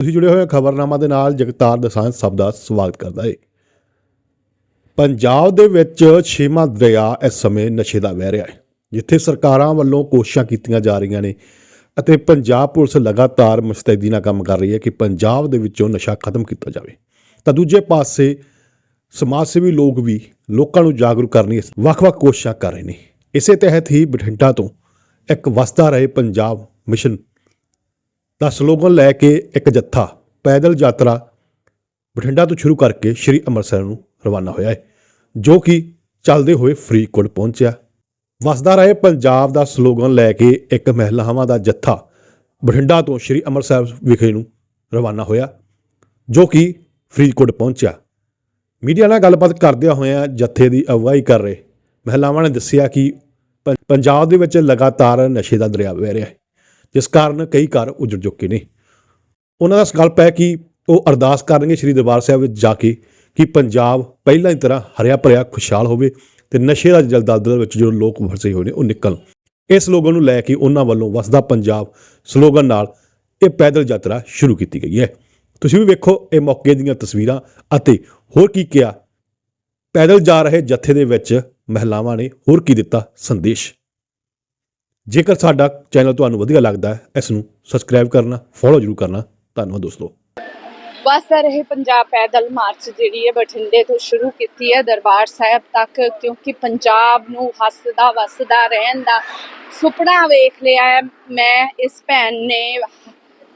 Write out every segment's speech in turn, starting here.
ਤੁਸੀਂ ਜੁੜੇ ਹੋਏ ਖਬਰਨਾਮਾ ਦੇ ਨਾਲ, ਜਗਤਾਰ ਦਸਾਂਝ ਸਭ ਦਾ ਸਵਾਗਤ ਕਰਦਾ ਹੈ ਪੰਜਾਬ ਦੇ ਵਿੱਚ ਛੇਵਾਂ ਦਰਿਆ ਇਸ ਸਮੇਂ ਨਸ਼ੇ ਦਾ ਵਹਿ ਰਿਹਾ ਹੈ ਜਿੱਥੇ ਸਰਕਾਰਾਂ ਵੱਲੋਂ ਕੋਸ਼ਿਸ਼ਾਂ ਕੀਤੀਆਂ ਜਾ ਰਹੀਆਂ ਨੇ ਅਤੇ ਪੰਜਾਬ ਪੁਲਿਸ ਲਗਾਤਾਰ ਮੁਸਤੈਦੀ ਨਾਲ ਕੰਮ ਕਰ ਰਹੀ ਹੈ ਕਿ ਪੰਜਾਬ ਦੇ ਵਿੱਚੋਂ ਨਸ਼ਾ ਖਤਮ ਕੀਤਾ ਜਾਵੇ। ਤਾਂ ਦੂਜੇ ਪਾਸੇ ਸਮਾਜ ਸੇਵੀ ਲੋਕ ਵੀ ਲੋਕਾਂ ਨੂੰ ਜਾਗਰੂਕ ਕਰਨ ਲਈ ਵੱਖ-ਵੱਖ ਕੋਸ਼ਿਸ਼ਾਂ ਕਰ ਰਹੇ ਨੇ। ਇਸੇ ਤਹਿਤ ਹੀ ਬਠਿੰਡਾ ਤੋਂ ਇੱਕ ਵਸਦਾ ਰਹੇ ਪੰਜਾਬ ਮਿਸ਼ਨ ਦਾ ਸਲੋਗਨ ਲੈ ਕੇ ਇੱਕ ਜੱਥਾ, ਪੈਦਲ ਯਾਤਰਾ, ਬਠਿੰਡਾ ਤੋਂ ਸ਼ੁਰੂ ਕਰਕੇ ਸ਼੍ਰੀ ਅੰਮ੍ਰਿਤਸਰ ਨੂੰ ਰਵਾਨਾ ਹੋਇਆ ਹੈ, ਜੋ ਕਿ ਚੱਲਦੇ ਹੋਏ ਫਰੀਦਕੋਟ ਪਹੁੰਚਿਆ। ਵਸਦਾ ਰਹੇ ਪੰਜਾਬ ਦਾ ਸਲੋਗਨ ਲੈ ਕੇ ਇੱਕ ਮਹਿਲਾਵਾਂ ਦਾ ਜੱਥਾ, ਬਠਿੰਡਾ ਤੋਂ ਸ਼੍ਰੀ ਅੰਮ੍ਰਿਤਸਰ ਵਿਖੇ ਨੂੰ ਰਵਾਨਾ ਹੋਇਆ, ਜੋ ਕਿ ਫਰੀਦਕੋਟ ਪਹੁੰਚਿਆ। ਮੀਡੀਆ ਨਾਲ ਗੱਲਬਾਤ ਕਰਦਿਆਂ ਹੋਇਆਂ ਜੱਥੇ ਦੀ ਅਗਵਾਈ ਕਰ ਰਹੇ ਮਹਿਲਾਵਾਂ ਨੇ ਦੱਸਿਆ ਕਿ ਪ- ਪੰਜਾਬ ਦੇ ਵਿੱਚ ਲਗਾਤਾਰ ਨਸ਼ੇ ਦਾ ਦਰਿਆ ਵਹਿ ਰਿਹਾ ਹੈ। ਜਿਸ ਕਾਰਨ ਕਈ ਘਰ ਉਜੜ ਚੁੱਕੇ ਨੇ। ਉਹਨਾਂ ਦਾ ਸੰਕਲਪ ਹੈ ਕਿ ਉਹ ਅਰਦਾਸ ਕਰਨਗੇ ਸ੍ਰੀ ਦਰਬਾਰ ਸਾਹਿਬ ਵਿੱਚ ਜਾ ਕੇ ਕਿ ਪੰਜਾਬ ਪਹਿਲਾਂ ਹੀ ਤਰ੍ਹਾਂ ਹਰਿਆ ਭਰਿਆ, ਖੁਸ਼ਹਾਲ ਹੋਵੇ ਤੇ ਨਸ਼ੇ ਦਾ ਜਲਦਲ ਵਿੱਚ ਜੋ ਲੋਕ ਫਸੇ ਹੋਏ ਨੇ, ਉਹ ਨਿਕਲਣ। ਇਸ ਸਲੋਗਨ ਨੂੰ ਲੈ ਕੇ ਉਹਨਾਂ ਵੱਲੋਂ ਵਸਦਾ ਪੰਜਾਬ ਸਲੋਗਨ ਨਾਲ ਇਹ ਪੈਦਲ ਯਾਤਰਾ ਸ਼ੁਰੂ ਕੀਤੀ ਗਈ ਹੈ। ਤੁਸੀਂ ਵੀ ਵੇਖੋ ਇਹ ਮੌਕੇ ਦੀਆਂ ਤਸਵੀਰਾਂ ਅਤੇ ਹੋਰ ਕੀ ਕਿਹਾ। ਪੈਦਲ ਜਾ ਰਹੇ ਜਥੇ ਦੇ ਵਿੱਚ ਮਹਿਲਾਵਾਂ ਨੇ ਹੋਰ ਕੀ ਦਿੱਤਾ ਸੰਦੇਸ਼। ਜੇਕਰ ਸਾਡਾ ਚੈਨਲ ਤੁਹਾਨੂੰ ਵਧੀਆ ਲੱਗਦਾ ਹੈ, ਇਸ ਨੂੰ ਸਬਸਕ੍ਰਾਈਬ ਕਰਨਾ ਫੋਲੋ ਜ਼ਰੂਰ ਕਰਨਾ। ਧੰਨਵਾਦ ਦੋਸਤੋ। ਬਸ ਰਹੇ ਪੰਜਾਬ ਪੈਦਲ ਮਾਰਚ ਜਿਹੜੀ ਹੈ, ਬਠਿੰਡੇ ਤੋਂ ਸ਼ੁਰੂ ਕੀਤੀ ਹੈ ਦਰਬਾਰ ਸਾਹਿਬ ਤੱਕ, ਕਿਉਂਕਿ ਪੰਜਾਬ ਨੂੰ ਹੱਸਦਾ ਵਸਦਾ ਰਹਿਣ ਦਾ ਸੁਪਨਾ ਵੇਖ ਲਿਆ ਹੈ। ਮੈਂ, ਇਸ ਭੈਣ ਨੇ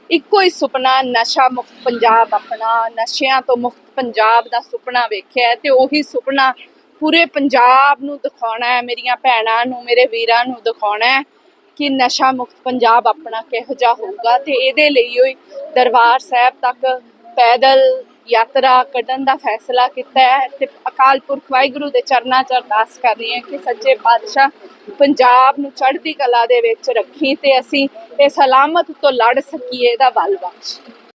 ਇੱਕੋ ਹੀ ਸੁਪਨਾ, ਨਸ਼ਾ ਮੁਕਤ ਪੰਜਾਬ ਆਪਣਾ, ਨਸ਼ਿਆਂ ਤੋਂ ਮੁਕਤ ਪੰਜਾਬ ਦਾ ਸੁਪਨਾ ਵੇਖਿਆ ਤੇ ਉਹੀ ਸੁਪਨਾ ਪੂਰੇ ਪੰਜਾਬ ਨੂੰ ਦਿਖਾਉਣਾ ਹੈ, ਮੇਰੀਆਂ ਭੈਣਾਂ ਨੂੰ, ਮੇਰੇ ਵੀਰਾਂ ਨੂੰ ਦਿਖਾਉਣਾ ਹੈ। ਕਿ ਨਸ਼ਾ ਮੁਕਤ ਪੰਜਾਬ ਆਪਣਾ ਕਿਹੋ ਜਿਹਾ ਹੋਊਗਾ ਤੇ ਇਹਦੇ ਲਈ ਹੋਈ ਦਰਬਾਰ ਸਾਹਿਬ ਤੱਕ ਪੈਦਲ ਯਾਤਰਾ ਕੱਢਣ ਦਾ ਫੈਸਲਾ ਕੀਤਾ ਹੈ ਤੇ ਅਕਾਲ ਪੁਰਖ ਵਾਹਿਗੁਰੂ ਦੇ ਚਰਨਾਂ 'ਚ ਅਰਦਾਸ ਕਰ ਰਹੀ ਹਾਂ ਕਿ ਸੱਚੇ ਪਾਤਸ਼ਾਹ ਪੰਜਾਬ ਨੂੰ ਚੜ੍ਹਦੀ ਕਲਾ ਦੇ ਵਿੱਚ ਰੱਖੀ ਤੇ ਅਸੀਂ ਇਹ ਸਲਾਮਤ ਤੋਂ ਲੜ ਸਕੀਏ ਇਹਦਾ ਬਲ ਬਖਸ਼